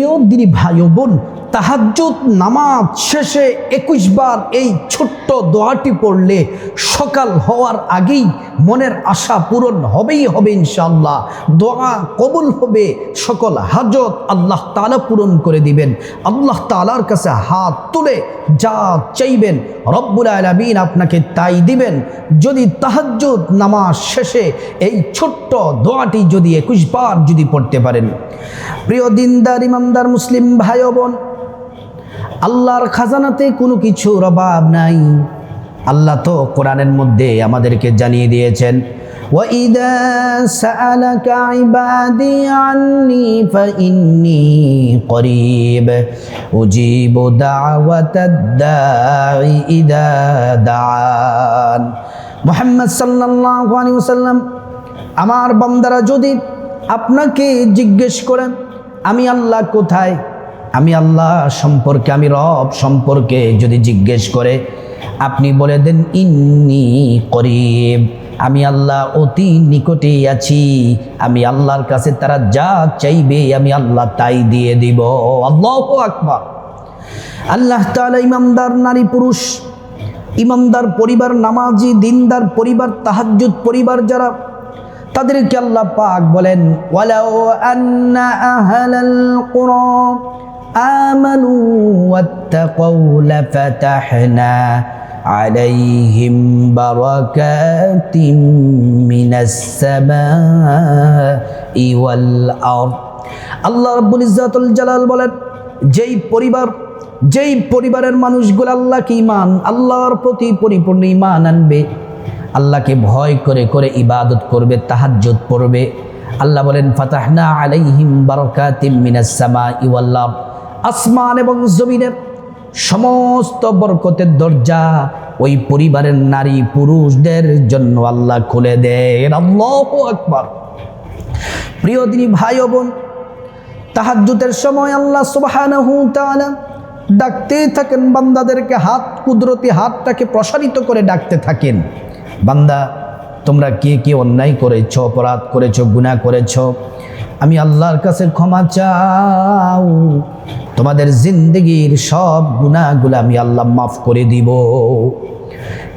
প্রিয় দিনী ভাই বোন তাহাজ্জুদ নামাজ শেষে একুশ বার এই ছোট্ট দোয়াটি পড়লে সকাল হওয়ার আগেই মনের আশা পূরণ হবেই হবে ইনশাল্লাহ দোয়া কবুল হবে, সকল হাজত আল্লাহ তালা পূরণ করে দিবেন। আল্লাহ তালার কাছে হাত তুলে যা চাইবেন রব্বুল আলমিন আপনাকে তাই দিবেন। যদি তাহাজ্জুদ নামাজ শেষে এই ছোট্ট দোয়াটি যদি একুশ বার যদি পড়তে পারেন। প্রিয় দিনদার, ইমানদার, মুসলিম ভাই বোন আল্লাহর খাজানাতে কোনো কিছুর অভাব নাই আল্লাহ তো কোরআনের মধ্যে আমাদেরকে জানিয়ে দিয়েছেন وَإِذَا سَأَلَكَ عِبَادِي عَنِّي فَإِنِّي قَرِيبٌ أُجِيبُ دَعْوَةَ الدَّاعِ إِذَا دَعَانِ মুহাম্মদ সাল্লাল্লাহু আলাইহি ওয়াসাল্লাম আমার বান্দারা যদি আপনাকে জিজ্ঞেস করেন আমি আল্লাহ কোথায় আমি আল্লাহ সম্পর্কে, আমি রব সম্পর্কে যদি জিজ্ঞেস করে, আপনি বলে দেন, ইন্নি করিব। আমি আল্লাহ অতি নিকটেই আছি। আমি আল্লাহর কাছে তারা যা চাইবে, আমি আল্লাহ তাই দিয়ে দিব। আল্লাহ আকবার। আল্লাহ তাআলা ইমামদার নারী পুরুষ ইমামদার পরিবার, নামাজি, দিনদার পরিবার, তাহাজ্জুদ পরিবার যারা, তাদেরকে আল্লাহ পাক বলেন, ওয়ালাউ আন্না আহলাল আমানু ওয়াত্তাকাউ লাফাতাহনা عليهم بركات من السماء والأرض আল্লাহ রাব্বুল ইজ্জাতুল জালাল বলেন যেই পরিবার যেই পরিবারের মানুষগুলো আল্লাহকে ইমান আল্লাহর প্রতি পরিপূর্ণ ইমান আনবে আল্লাহকে ভয় করে করে ইবাদত করবে তাহাজ্জুদ পড়বে আল্লাহ বলেন ফাতাহনা আলাইহিম বারাকাতিম মিনাস সামাই ওয়াল আরদ আসমান এবং জমিনের সমস্ত বরকতের দরজা ওই পরিবারের নারী পুরুষদের জন্য আল্লাহ খুলে দেন। আল্লাহু আকবার। প্রিয় দিনী ভাই বোন, তাহাজ্জুদের সময় আল্লাহ সুবহানাহু তাআলা ডাকতে থাকেন। বান্দাদেরকে হাত, কুদরতি হাতটাকে প্রসারিত করে ডাকতে থাকেন। বান্দা, তোমরা কে কে অন্যায় করেছ, অপরাধ করেছ, গুনাহ করেছ? আমি আল্লাহর কাছে ক্ষমা চাও। তোমাদের জিন্দগির সব গুণাগুলো আমি আল্লাহ মাফ করে দিব।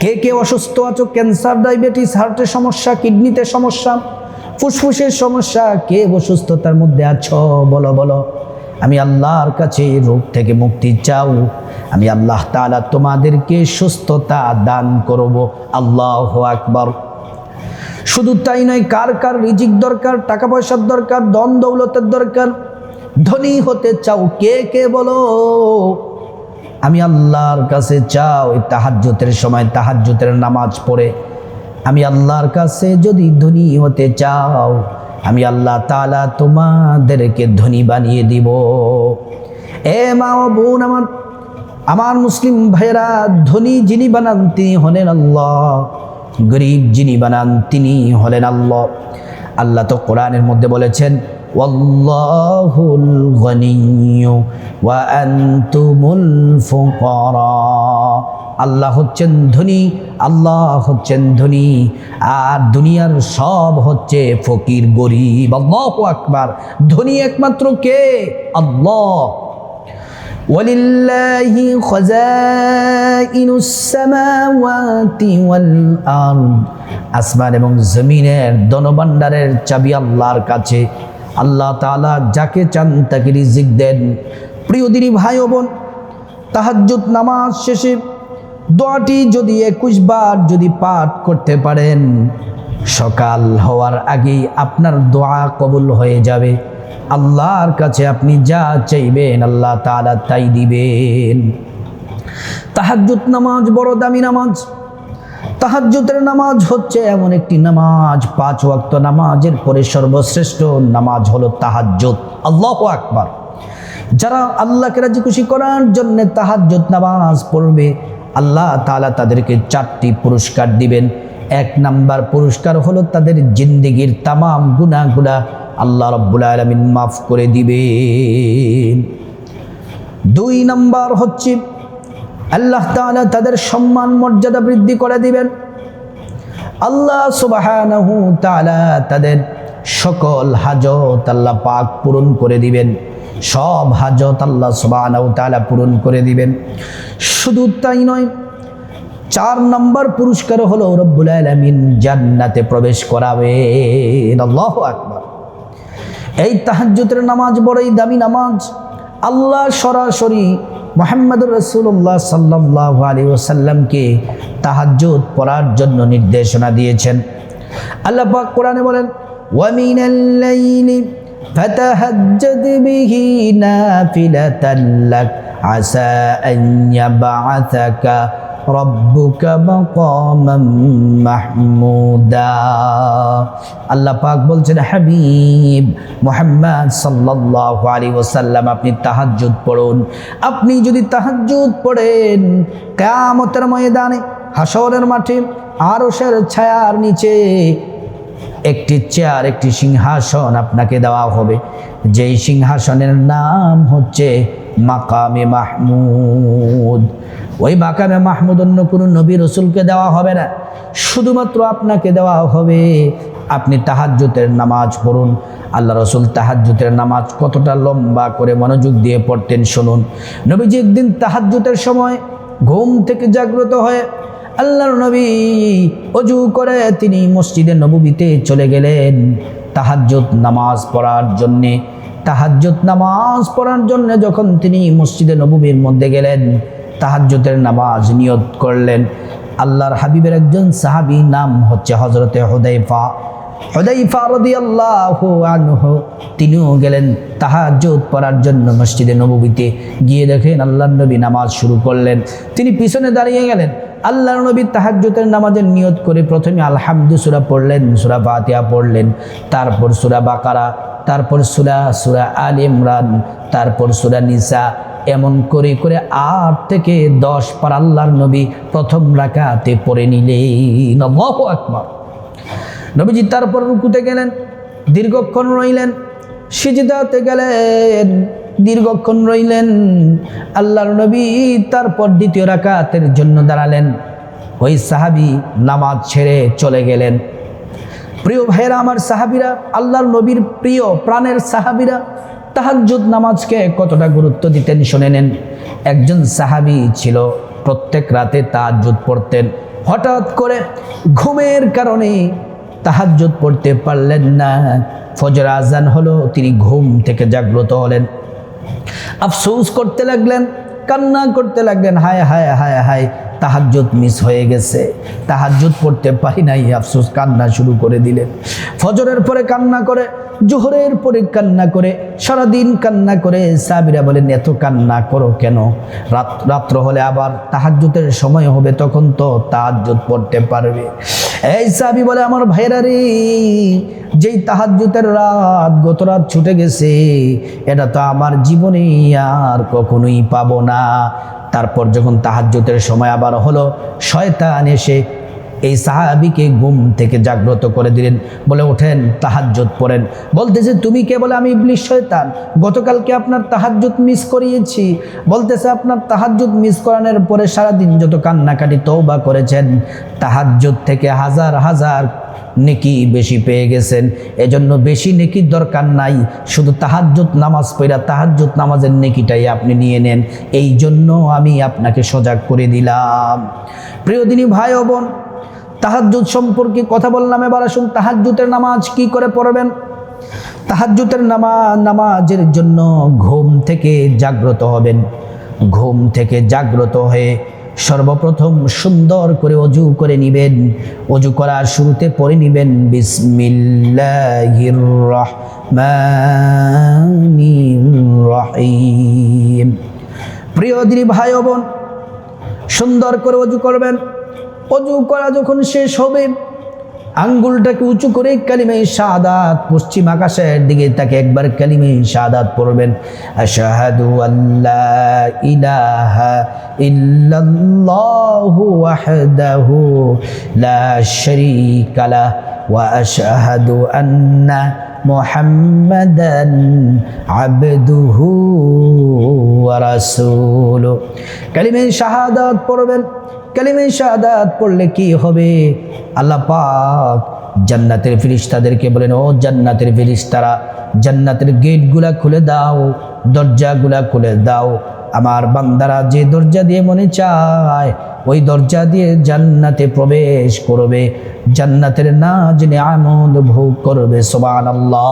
কে কে অসুস্থ আছো? ক্যান্সার, ডায়াবেটিস, হার্টের সমস্যা, কিডনিতে সমস্যা, ফুসফুসের সমস্যা, কে অসুস্থতার মধ্যে আছো? বলো বলো। আমি আল্লাহর কাছে রোগ থেকে মুক্তি চাও। আমি আল্লাহ তাআলা তোমাদেরকে সুস্থতা দান করব। আল্লাহ আকবার। শুধু তাই নয়, কার কার রিজিক দরকার, টাকা পয়সার দরকার দন দৌলতের দরকার, ধনী হতে চাও, কে কে বলো? আমি আল্লাহর কাছে চাও, এই তাহাজ্জুতের সময় তাহাজ্জুতের নামাজ পড়ে। আমি আল্লাহর কাছে যদি ধনী হতে চাও, আমি আল্লাহ তালা তোমাদেরকে ধনী বানিয়ে দিব। এ মা ও বোন আমার আমার মুসলিম ভাইয়েরা, ধনী যিনি বানান, তিনি হলেন আল্লাহ। গরিব যিনি বানান তিনি হলেন আল্লাহ। আল্লাহ তো কোরআনের মধ্যে বলেছেন আল্লাহ হচ্ছেন ধনী, আল্লাহ হচ্ছেন ধনী, আর দুনিয়ার সব হচ্ছে ফকির, গরিব। আল্লাহ আকবার। ধনী একমাত্র কে? আল্লাহ। ولله خزائن السماوات والأرض আসমান এবং জমিনের দনভাণ্ডারের চাবি আল্লাহর কাছে আল্লাহ তাআলা যাকে চান তাকে রিজিক দেন প্রিয় দিনী ভাই ও বোন তাহাজ্জুদ নামাজ শেষে দোয়াটি যদি একুশ বার যদি পাঠ করতে পারেন সকাল হওয়ার আগেই আপনার দোয়া কবুল হয়ে যাবে আল্লাহর কাছে আপনি যা চাইবেন, আল্লাহ তাআলা তাই দিবেন। তাহাজ্জুদ নামাজ বড় দামি নামাজ। তাহাজ্জুদের নামাজ হচ্ছে এমন একটি নামাজ, পাঁচ ওয়াক্ত নামাজের পরে সর্বশ্রেষ্ঠ নামাজ হলো তাহাজ্জুদ। আল্লাহ আকবার। যারা আল্লাহকে রাজি খুশি করার জন্য তাহাজ্জুদ নামাজ পড়বে, আল্লাহ তাআলা তাদেরকে চারটি পুরস্কার দিবেন। এক নাম্বার পুরস্কার হলো তাদের জিন্দিগির তামাম গুনাহগুলা আল্লাহ রব্বুল আলমিন মাফ করে দিবেন। দুই নাম্বার হচ্ছে, আল্লাহ তাআলা তাদের সম্মান মর্যাদা বৃদ্ধি করে দিবেন। আল্লাহ তাআলা তাদের সকল হাজত আল্লাহ পাক পূরণ করে দিবেন। সব হাজত আল্লাহ তাআলা পূরণ করে দিবেন। শুধু তাই নয়, চার নম্বর পুরস্কার হলো রব্বুল আলামিন জান্নাতে প্রবেশ করাবেন। আল্লাহ আকবার। এই তাহাজ্জুদের নামাজ বড়ই দামি নামাজ আল্লাহ সরাসরি মোহাম্মদুর রসুল্লাহ সাল্লাহ আলী ওসাল্লামকে তাহাজ্জুদ পড়ার জন্য নির্দেশনা দিয়েছেন আল্লাহ পাক কোরআনে বলেন وَمِنَ اللَّيْلِ فَتَهَجَّدْ بِهِ نَافِلَةً لَكَ عَسَىٰ أَن يَبْعَثَكَ রব্বুকা মাকামাম মাহমুদা। আল্লাহ পাক বলছেন, হাবিব মোহাম্মদ সাল্লাল্লাহু আলাইহি ওয়াসাল্লাম, আপনি তাহাজ্জুদ পড়ুন। আপনি যদি তাহাজ্জুদ পড়েন, কিয়ামতের ময়দানে হাসরের মাঠে, আরশের ছায়ার নিচে একটি চেয়ার, একটি সিংহাসন আপনাকে দেওয়া হবে। যেই সিংহাসনের নাম হচ্ছে মাকামে মাহমুদ। ওই মাকামে মাহমুদ অন্য কোনো নবী রসুলকে দেওয়া হবে না। শুধুমাত্র আপনাকে দেওয়া হবে, আপনি তাহাজ্জুতের নামাজ পড়ুন। আল্লাহ রসুল তাহাজ্জুতের নামাজ কতটা লম্বা করে মনোযোগ দিয়ে পড়তেন শুনুন। নবীজি একদিন তাহাজ্জুতের সময় ঘুম থেকে জাগ্রত হয়ে আল্লাহর নবী অজু করে তিনি মসজিদে নবীতে চলে গেলেন। তাহাজ্জুদ নামাজ পড়ার জন্যে তাহাজ্জুদ নামাজ পড়ার জন্য যখন তিনি মসজিদে নবীর মধ্যে গেলেন তাহাজ্জুদের নামাজ নিয়ত করলেন। আল্লাহর হাবিবের একজন সাহাবী নাম হচ্ছে হজরতে হুদাইফা। হুদাইফা রাদিয়াল্লাহু আনহু, তিনিও গেলেন তাহাজ্জুদ পড়ার জন্য মসজিদে নববীতে। গিয়ে দেখেন আল্লাহর নবী নামাজ শুরু করলেন। তিনি পিছনে দাঁড়িয়ে গেলেন। আল্লাহর নবী তাহাজ্জুদের নামাজের নিয়ত করে প্রথমে আলহামদু সুরা পড়লেন, সুরা ফাতিহা পড়লেন, তারপর সুরা বাকারা, তারপর সুরা সুরা আল ইমরান, তারপর সুরা নিসা এমন করে করে আট থেকে দশ পার আল্লাহর নবী প্রথম রাকাতে পড়ে নিলেন। আল্লাহু নবীজি তারপর রুকুতে গেলেন, দীর্ঘক্ষণ রইলেন, সিজদাতে গেলেন, দীর্ঘক্ষণ রইলেন। আল্লাহর নবী তারপর দ্বিতীয় রাকাতের জন্য দাঁড়ালেন। ওই সাহাবি নামাজ ছেড়ে চলে গেলেন। প্রিয় ভাইয়েরা, আমার সাহাবিরা, আল্লাহর নবীর প্রিয়, প্রাণের সাহাবিরা তাহাজ্জুদ নামাজকে কতটা গুরুত্ব দিতেন শুনে নেন। একজন সাহাবি ছিল, প্রত্যেক রাতে তাহাজ্জুদ পড়তেন। হঠাৎ করে ঘুমের কারণে তাহাজ্জুদ পড়তে পারলেন না। ফজর আজান হলো, তিনি ঘুম থেকে জাগ্রত হলেন। আফসোস করতে লাগলেন, কান্না করতে লাগলেন, হায় হায় হায় হায়, তাহাজ্জুদ মিস হয়ে গেছে। তাহাজ্জুদ পড়তে পারি নাই, আফসোস, কান্না শুরু করে দিলেন। ফজরের পরে কান্না করে জোহরের পরে কান্না করে, সারাদিন কান্না করে। সাবিরা বলেন, এত কান্না করো কেন? রাত, রাত্র হলে আবার তাহাজ্জুদের সময় হবে, তখন তো তাহাজ্জুদ পড়তে পারবে। এই সাবি বলে, আমার ভাইরা রে, যেই তাহাজ্জুদের রাত গত রাত ছুটে গেছে, এটা তো আমার জীবনে আর কখনোই পাবো না। তারপর যখন তাহাজ্জুদের সময় আবার হলো, শয়তান এসে এই সাহাবিকে ঘুম থেকে জাগ্রত করে দিলেন। বলে, ওঠেন, তাহাজ্জুদ পড়েন। বলতেছে, তুমি কে? বলে, আমি ইবলিশ শয়তান। গতকালকে আপনার তাহাজ্জুদ মিস করিয়েছি। বলতেছে, আপনার তাহাজ্জুদ মিস করানোর পরে সারাদিন যত কান্নাকাটি তৌবা করেছেন, তাহাজ্জুদ থেকে হাজার হাজার নেকি বেশি পেয়ে গেছেন। এজন্য বেশি নেকির দরকার নাই। শুধু তাহাজ্জুদ নামাজ পড়া, তাহাজ্জুদ নামাজের নেকিটাই আপনি নিয়ে নেন। এই জন্য আমি আপনাকে সজাগ করে দিলাম। প্রিয় দিনী ভাই বোন তাহাজ্জুদ সম্পর্কে কথা বললাম, এবার আসুন, তাহাজ্জুদের নামাজ কি করে পড়বেন? তাহাজ্জুদের নামা, নামাজের জন্য ঘুম থেকে জাগ্রত হবেন। ঘুম থেকে জাগ্রত হয়ে সর্বপ্রথম সুন্দর করে অজু করে নিবেন। অজু করার শুরুতে পড়ে নিবেন প্রিয় দিনী ভাই বোন, সুন্দর করে অজু করবেন। অজু করা যখন শেষ হবে, আঙ্গুলটাকে উঁচু করে কালিমে শাহাদাত, পশ্চিম আকাশের দিকে তাকে একবার কালিমে শাহাদাত পড়বেন। আশহাদু আল্লাহ ইলাহা ইল্লাল্লাহু ওয়াহদাহু লা শারীকা লাহ ওয়া আশহাদু আন্না মুহাম্মাদান আবদুহু ওয়া রাসূলুহু। কালিমে শাহাদাত পড়বেন। কালিমে শাহাদাত পড়লে কি হবে? আল্লাহ পাক জান্নাতের ফিরিস্তাদেরকে বলেন, ও জান্নাতের ফিরিস্তারা, জান্নাতের গেটগুলা খুলে দাও, দরজাগুলা খুলে দাও। আমার বান্দারা যে দরজা দিয়ে মনে চায়, ওই দরজা দিয়ে জান্নাতে প্রবেশ করবে। জান্নাতের না জেনে আনন্দ ভোগ করবে। আল্লাহ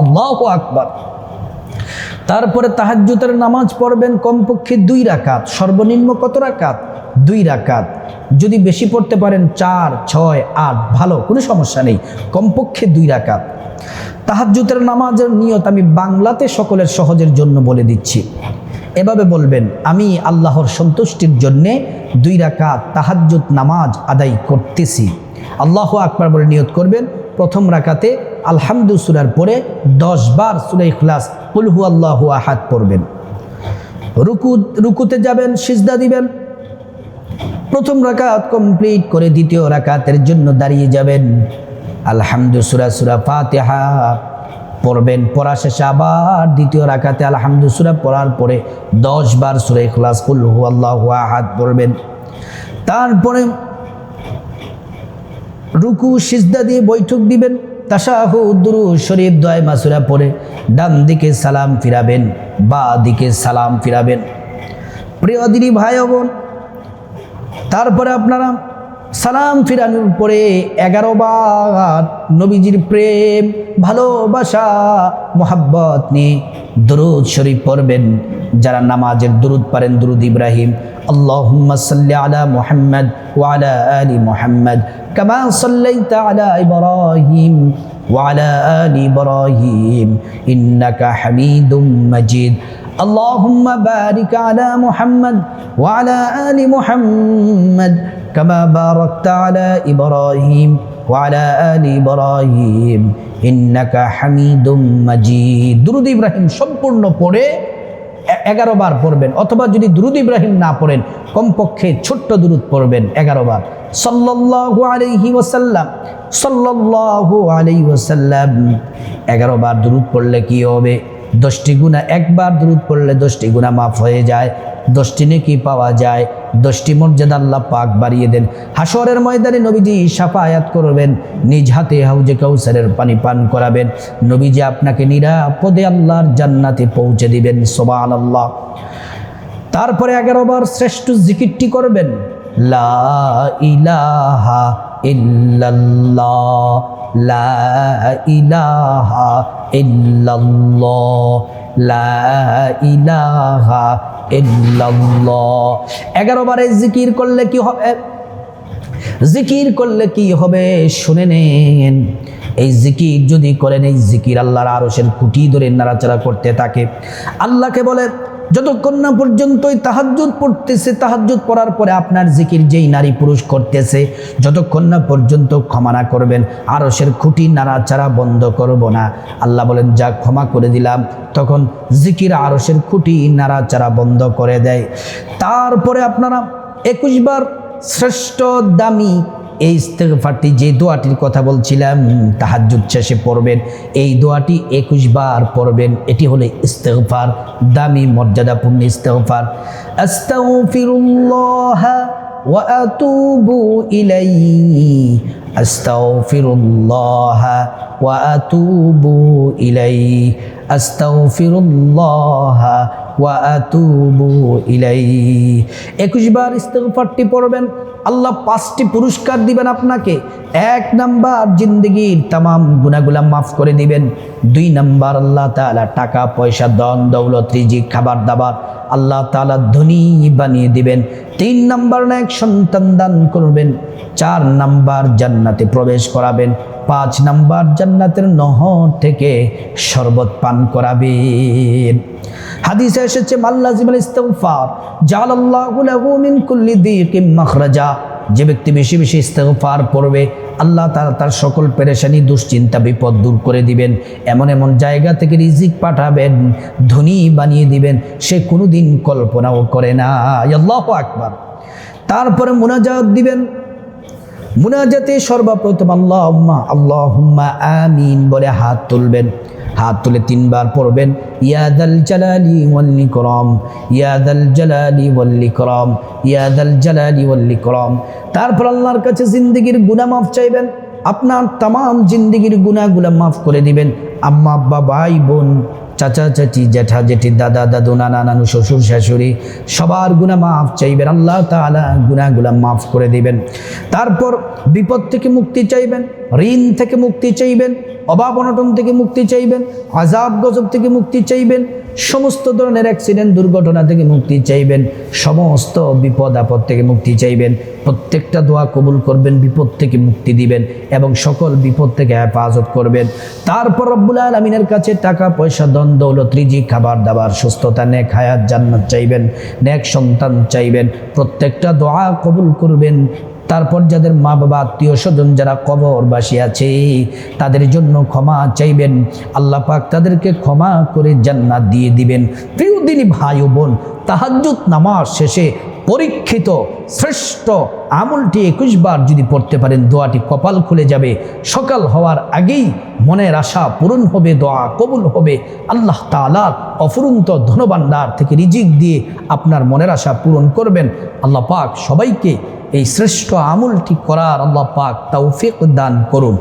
আল্লাহ আকবার। তারপরে তাহাজ্জুতের নামাজ পড়বেন কমপক্ষে দুই রাকাত, সর্বনিম্ন কত রাকাত? দুই রাকাত। যদি বেশি পড়তে পারেন, চার, ছয়, আট, ভালো, কোনো সমস্যা নেই। কমপক্ষে দুই রাকাত। তাহাজ্জুতের নামাজের নিয়ত আমি বাংলাতে সকলের সহজের জন্য বলে দিচ্ছি। এভাবে বলবেন, আমি আল্লাহর সন্তুষ্টির জন্যে দুই রাকাত তাহাজ্জুদ নামাজ আদায় করতেছি। আল্লাহ আকবার বলে নিয়ত করবেন, প্রথম রাকাতে আলহামদু সুরার পরে দশ বার সুরা ইখলাস কুলহু আল্লাহ আহাদ পড়বেন। রুকু রুকুতে যাবেন, সিজদা দিবেন প্রথম রাকাত কমপ্লিট করে দ্বিতীয় রাকাতের জন্য দাঁড়িয়ে যাবেন। আলহামদু সুরা সুরা ফাতেহা পড়বেন, পড়া শেষে আবার দ্বিতীয় রাকাতে আলহামদু সুরা পড়ার পরে দশ বার সুরা ইখলাস কুলহু আল্লাহ আহাদ পড়বেন। তারপরে রুকু, সিজদা দিয়ে বৈঠক দিবেন, তাসাহু, দুরু, শরীফ, দয়, মাসুরা পরে ডান দিকে সালাম ফিরাবেন, বা দিকে সালাম ফিরাবেন। প্রিয় দিদি ভাই বোন তারপরে আপনারা সালাম ফিরানোর পরে এগারো বার নবীজির প্রেম ভালোবাসা মোহাব্বত নিয়ে দরুদ শরীফ পড়বেন যারা নামাজের দুরুদ পারেন দুরুদ ইব্রাহিম আল্লাহুম্মা সাল্লি আলা মুহাম্মদ ওয়া আলা আলি মুহাম্মদ কামা সাল্লাইতা আলা ইব্রাহিম وعلى آل إبراهيم إنك حميد مجيد اللهم بارك على محمد وعلى آل محمد كما باركت على إبراهيم وعلى آل إبراهيم إنك حميد مجيد درود إبراهيم সম্পূর্ণ পড়ে এ- এগারো বার পড়বেন অথবা যদি দুরুদ ইব্রাহিম না পড়েন কমপক্ষে ছোট্ট দুরুদ পড়বেন এগারো বার সাল্লাল্লাহু আলাইহি ওয়াসাল্লাম সাল্লাল্লাহু আলাইহি ওয়াসাল্লাম এগারো বার দুরুদ পড়লে কি হবে দশটি গুণা একবার দুরুদ পড়লে দশটি গুণা মাফ হয়ে যায়, দশটি নেকি পাওয়া যায়, দশটি মর্যাদা আল্লাহ পাক বাড়িয়ে দেন। হাসরের ময়দানে নবীজি সাফায়াত করবেন, নিজ হাতে হাউজে কাউসারের পানি পান করাবেন। নবীজি আপনাকে নিরাপদে আল্লাহর জান্নাতে পৌঁছে দিবেন সোবান আল্লাহ তারপরে এগারো বার শ্রেষ্ঠ জিকিরটি করবেন। লা ইলাহা ইল্লাল্লাহ, লা ইলাহা ইল্লাল্লাহ, লা ইলাহা ইল্লাল্লাহ। এগারো বারে জিকির করলে কি হবে? জিকির করলে কি হবে? শুনে নেন। এই জিকির যদি করেন, এই জিকির আল্লাহর আরশের কুটি ধরে নাড়াচাড়া করতে থাকে। আল্লাহকে বলে যতক্ষণ না পর্যন্ত ওই পড়তেছে, তাহাজ্জুদ পড়ার পরে আপনার জিকির যেই নারী পুরুষ করতেছে, যতক্ষণ না পর্যন্ত ক্ষমা না করবেন, আরশের খুঁটি নাড়াচাড়া বন্ধ করব না। আল্লাহ বলেন, যা ক্ষমা করে দিলাম, তখন জিকির আরশের খুঁটি নাড়াচাড়া বন্ধ করে দেয়। তারপরে আপনারা একুশ বার শ্রেষ্ঠ দামি এই ইস্তেগফারটি যে দোয়াটির কথা বলছিলাম তাহাজ্জুদ শেষে পড়বেন। এই দোয়াটি একুশ বার পড়বেন। এটি হলো ইস্তেগফার, দামি মর্যাদাপূর্ণ ওয়া আতুবু ইলাইহি। আস্তাগফিরুল্লাহ ওয়া আতুবু ইলাইহি। আস্তাগফিরুল্লাহ ওয়া আতুবু ইলাইহি। একুশ বার ইস্তেগফারটি পড়বেন, আল্লাহ পাঁচটি পুরস্কার দিবেন আপনাকে। এক নাম্বার জিন্দগির তামাম গুনাগুলা মাফ করে দিবেন। দুই নাম্বার আল্লাহ তাআলা টাকা, পয়সা দন দৌলত, রিজিক, খাবার দাবার আল্লাহ তাআলা ধনী বানিয়ে দিবেন। তিন নাম্বার না এক সন্তান দান করবেন। চার নাম্বার জান্নাতে প্রবেশ করাবেন। পাঁচ নাম্বার জান্নাতের নহর থেকে শরবত পান করাবেন। হাদিসে এসেছে মাল্লাজিমাল ইস্তেগফার, জালাল্লাহু লাহু মিন কুল্লি দিকিম মাখরাজা। যে ব্যক্তি বেশি বেশি ইস্তেগফার পড়বে, আল্লাহ তারা তার সকল পেরেশানি, দুশ্চিন্তা, বিপদ দূর করে দিবেন। এমন এমন জায়গা থেকে রিজিক পাঠাবেন, ধনী বানিয়ে দিবেন, সে কোনোদিন কল্পনাও করে না। আল্লাহু আকবার। তারপরে মুনাজাত দিবেন মুনাজাতে সর্বপ্রথম আল্লাহ আল্লাহুম্মা আমিন বলে হাত তুলবেন। হাত তুলে তিনবার পড়বেন। ইয়াদাল জালালি ওয়াল্লি করম ইয়াদাল জালালি ওয়াল্লি করম ইয়াদাল জালালি ওয়াল্লি করম তারপর আল্লাহর কাছে জিন্দগির গুনাহ মাফ চাইবেন। আপনার তাম জিন্দিগির গুণাগুলা মাফ করে দিবেন। আম্মা আব্বা, ভাই, বোন চাচা, চাচি জ্যাঠা জেঠি, দাদা, দাদু, নানা, নানু, শ্বশুর, শাশুড়ি, সবার গুণা মাফ চাইবেন, আল্লাহ তালা গুণাগুলা মাফ করে দিবেন। তারপর বিপদ থেকে মুক্তি চাইবেন, ঋণ থেকে মুক্তি চাইবেন, অভাব অনটন থেকে মুক্তি চাইবেন আজাব গজব থেকে মুক্তি চাইবেন সমস্ত ধরনের অ্যাক্সিডেন্ট দুর্ঘটনা থেকে মুক্তি চাইবেন, সমস্ত বিপদ, আপদ থেকে মুক্তি চাইবেন। প্রত্যেকটা দোয়া কবুল করবেন, বিপদ থেকে মুক্তি দিবেন এবং সকল বিপদ থেকে হেফাজত করবেন। তারপর রব্বুল আলমিনের কাছে টাকা, পয়সা দন দৌলত রিজি খাবার দাবার, সুস্থতা, নেক হায়াত জান্নাত চাইবেন, নেক সন্তান চাইবেন। প্রত্যেকটা দোয়া কবুল করবেন তারপর যাদের মা বাবা, আত্মীয় স্বজন যারা কবরবাসী আছে, তাদের জন্য ক্ষমা চাইবেন। আল্লাহ পাক তাদেরকে ক্ষমা করে জান্নাত দিয়ে দিবেন। প্রিয় দিনী ভাই ও বোন, তাহাজ্জুদ নামাজ শেষে পরীক্ষিত, শ্রেষ্ঠ। আমলটি একুশ বার যদি পড়তে পারেন, দোয়াটি কপাল খুলে যাবে। সকাল হওয়ার আগেই মনের আশা পূরণ হবে, দোয়া কবুল হবে। আল্লাহ তালার অফুরন্ত ধনভাণ্ডার থেকে রিজিক দিয়ে আপনার মনের আশা পূরণ করবেন। আল্লাহ পাক সবাইকে এই শ্রেষ্ঠ আমলটি করার আল্লাহ পাক তৌফিক দান করুন।